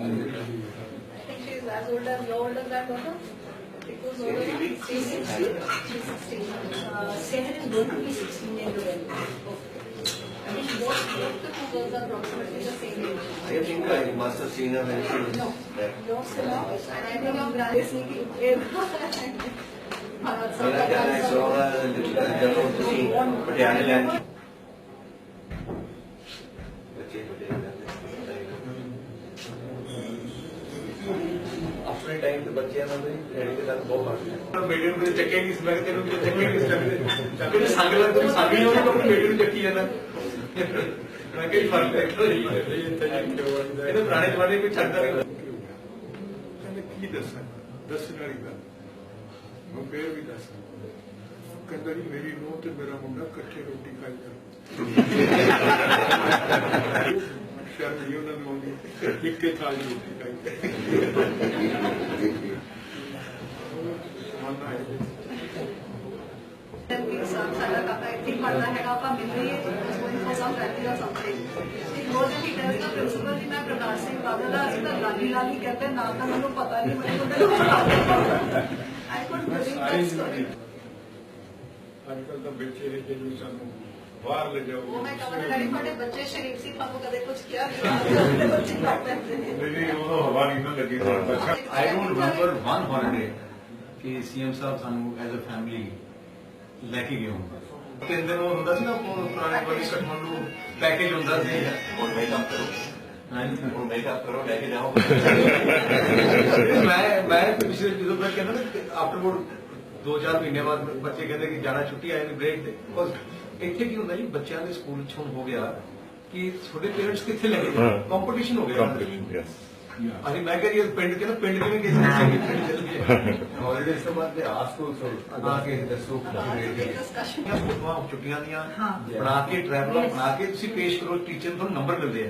I think is as old as you. older than It was older than she's 16. She's 16. Seven is going to be 16 in November. I mean, both, both the two girls are approximately the same age. I think I must have seen her when she was no. there. No, sir. And I think your brother is sneaking. Uh, so I saw her, I just want to see. But yeah, I land. Okay, okay. Time ਤੇ ਬੱਚਿਆਂ ਨਾਲ ਵੀ daddy ਦੇ ਨਾਲ ਬਹੁਤ ਫ਼ਰਕ ਹੈ ਬੇਟੇ ਨੂੰ ਕਿਤੇ ਚੱਕਿਆ ਨਹੀਂ ਸੀ ਮੈਂ ਤੈਨੂੰ ਕਿਤੇ ਚੱਕਿਆ ਨਹੀਂ ਸੀ ਚੱਕਦੇ। ਚੱਕਦੇ ਸੰਗ ਲੱਗ ਤੈਨੂੰ ਸੰਗ ਹੀ ਹੋਣੀ ਬੇਟੇ ਨੂੰ ਚੱਕੀ ਜਾਂਦਾ। ਮੈਂ ਕਿਹਾ ਇਹ ਫ਼ਰਕ ਹੈ ਇਹਦੇ ਪੁਰਾਣੇ ਜ਼ਮਾਨੇ ਕੋਈ ਛੱਡਦਾ ਨਹੀਂ। ਕਹਿੰਦੇ ਕੀ ਦੱਸਾਂ? ਦੱਸਣ ਵਾਲੀ ਗੱਲ। ਮੈਂ ਫੇਰ ਵੀ ਦੱਸ। ਕਹਿੰਦਾ ਜੀ ਮੇਰੀ ਨੂੰਹ ਤੇ ਮੇਰਾ ਮੁੰਡਾ ਇਕੱਠੇ ਰੋਟੀ ਖਾਈਦਾ ਸ਼ਰਮ ਹੀ ਉਹਨਾਂ ਨੂੰ ਆਉਂਦੀ ਇੱਕੇ ਥਾਲ 'ਚ ਰੋਟੀ ਖਾਈਦਾ ਸਮਾਨਾ ਹੈ ਸਾਡਾ ਕਾਕਾ ਇੱਥੇ ਹੀ ਪੜ੍ਹਦਾ ਹੈਗਾ ਆਪਾਂ ਮਿਲ ਰਹੀ ਹੈ ਕੋਈ ਪ੍ਰੋਗਰਾਮ ਕਰਦੀ ਦਾ ਸਮਝੇ ਇੱਕ ਰੋਜ਼ ਹੀ ਟੈਸਟ ਦਾ ਪ੍ਰਿੰਸੀਪਲ ਜੀ ਮੈਂ ਪ੍ਰਕਾਸ਼ ਸਿੰਘ ਬਾਦਲ ਦਾ ਅਸੀਂ ਤਾਂ ਲਾਲੀ ਲਾਲੀ ਕਹਿੰਦੇ ਨਾ ਤਾਂ ਮੈਨੂੰ ਪਤਾ ਨਹੀਂ ਮੈਨੂੰ ਤਾਂ I could believe that story ਅੱਜ ਕੱਲ ਤਾਂ ਬੱਚੇ ਨੇ ਜਿਹਨੂੰ ਸਾਨੂੰ ਬਾਹਰ ਲੈ ਜਾਓ। ਉਹ ਮੈਂ ਕਹਾਂ ਡੈਡੀ ਤੁਹਾਡੇ ਬੱਚੇ ਸ਼ਰੀਫ ਸੀ ਤੁਹਾਨੂੰ ਕਦੇ ਕੁਝ ਕਿਹਾ ਨਹੀਂ ਬੱਚੇ ਕਰ ਪੈਂਦੇ ਨੇ। ਮੇਰੀ ਉਦੋਂ ਹਵਾ ਨਹੀਂ ਨਾ ਲੱਗੀ ਅੱਛਾ I don't remember one holiday ਕਿ ਸੀਐਮ ਸਾਹਿਬ ਸਾਨੂੰ ਐਜ਼ ਅ ਫੈਮਿਲੀ ਲੈ ਕੇ ਗਏ ਹੋਣ। ਤਿੰਨ ਦਿਨ ਉਹ ਹੁੰਦਾ ਸੀ ਨਾ ਉਹ ਪੁਰਾਣੇ ਵਾਲੀ ਕਠਮੰਡੂ ਪੈਕੇਜ ਹੁੰਦਾ ਸੀ। ਹੁਣ ਮੇਕਅਪ ਕਰੋ। ਹਾਂਜੀ। ਹੁਣ ਮੇਕਅਪ ਕਰੋ ਲੈ ਕੇ ਜਾਓ। ਮੈਂ ਮੈਂ ਪਿਛਲੇ ਜਦੋਂ ਮੈਂ ਕਹਿੰਦਾ ਨਾ ਆਫਟਰਵਰਡ ਦੋ ਚਾਰ ਮਹੀਨੇ ਬਾਅਦ ਬੱਚੇ ਕਹਿੰਦੇ ਕਿ ਜਾਣਾ ਛੁੱਟੀ ਆਏ ਨੇ ਬ੍ਰੇਕ ਤੇ ਬਸ ਇੱਥੇ ਕੀ ਹੁੰਦਾ ਜੀ ਬੱਚਿਆਂ ਦੇ ਸਕੂਲ ਚ ਹੁਣ ਹੋ ਗਿਆ ਕਿ ਤੁਹਾਡੇ ਪੇਰੈਂਟਸ ਕਿੱਥੇ ਲੈ ਕੇ ਜਾਣ ਕੰਪੀਟੀਸ਼ਨ ਹੋ ਗਿਆ competition, yes. ਅਸੀਂ ਮੈਂ ਕਹ ਰਹੀ ਪਿੰਡ ਕਹਿੰਦਾ ਪਿੰਡ ਕਿਵੇਂ ਕਿਸੇ ਨੇ ਪਿੰਡ ਚੱਲ ਗਿਆ ਹੌਲੀਡੇਜ਼ ਤੋਂ ਬਾਅਦ ਤੇ ਆਸਕ ਆਲਸੋ ਆ ਕੇ ਦੱਸੋ ਡਿਸਕਸ਼ਨ ਛੁੱਟੀਆਂ ਛੁੱਟੀਆਂ ਦੀਆਂ ਹਾਂ। ਬਣਾ ਕੇ ਟਰੈਵਲਰ ਬਣਾ ਕੇ ਤੁਸੀਂ ਪੇਸ਼ ਕਰੋ ਟੀਚਰ ਨੂੰ ਤੁਹਾਨੂੰ ਨੰਬਰ ਮਿਲਦੇ ਆ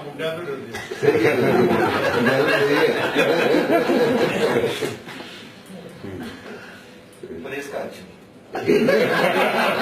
belo dia. belo